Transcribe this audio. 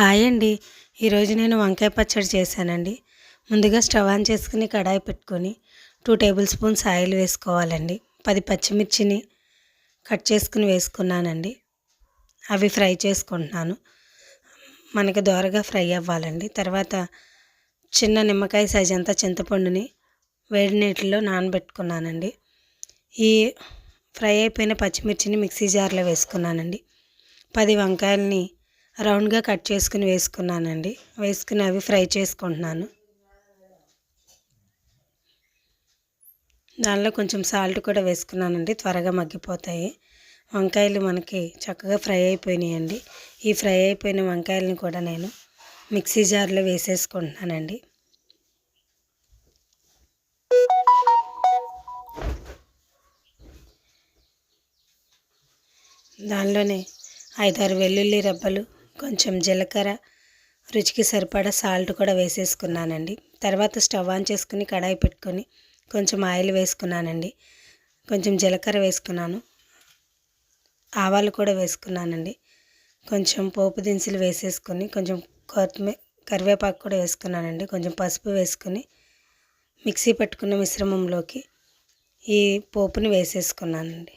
Hi అండి. ఈరోజు నేను వంకాయ పచ్చడి చేశానండి. ముందుగా స్టవ్ ఆన్ చేసుకుని కడాయి పెట్టుకొని టూ టేబుల్ స్పూన్స్ ఆయిల్ వేసుకోవాలండి. పది పచ్చిమిర్చిని కట్ చేసుకుని వేసుకున్నానండి. అవి ఫ్రై చేసుకుంటున్నాను. మనకి దోరగా ఫ్రై అవ్వాలండి. తర్వాత చిన్న నిమ్మకాయ సైజ్ అంతా చింతపండుని వేడి నీటిలో నానబెట్టుకున్నానండి. ఈ ఫ్రై అయిపోయిన పచ్చిమిర్చిని మిక్సీ జార్లో వేసుకున్నానండి. పది వంకాయలని రౌండ్గా కట్ చేసుకుని వేసుకున్నానండి. వేసుకుని అవి ఫ్రై చేసుకుంటున్నాను. దానిలో కొంచెం సాల్ట్ కూడా వేసుకున్నానండి. త్వరగా మగ్గిపోతాయి. వంకాయలు మనకి చక్కగా ఫ్రై అయిపోయినాయండి. ఈ ఫ్రై అయిపోయిన వంకాయలను కూడా నేను మిక్సీ జార్లో వేసేసుకుంటున్నానండి. దానిలోనే ఐదారు వెల్లుల్లి రెబ్బలు కొంచెం జీలకర్ర రుచికి సరిపడా సాల్ట్ కూడా వేసేసుకున్నానండి. తర్వాత స్టవ్ ఆన్ చేసుకుని కడాయి పెట్టుకొని కొంచెం ఆయిల్ వేసుకున్నానండి. కొంచెం జీలకర్ర వేసుకున్నాను. ఆవాలు కూడా వేసుకున్నానండి. కొంచెం పోపు దినుసులు వేసేసుకొని కొంచెం కొత్తిమీర కరివేపాకు కూడా వేసుకున్నానండి. కొంచెం పసుపు వేసుకుని మిక్సీ పెట్టుకున్న మిశ్రమంలోకి ఈ పోపుని వేసేసుకున్నానండి.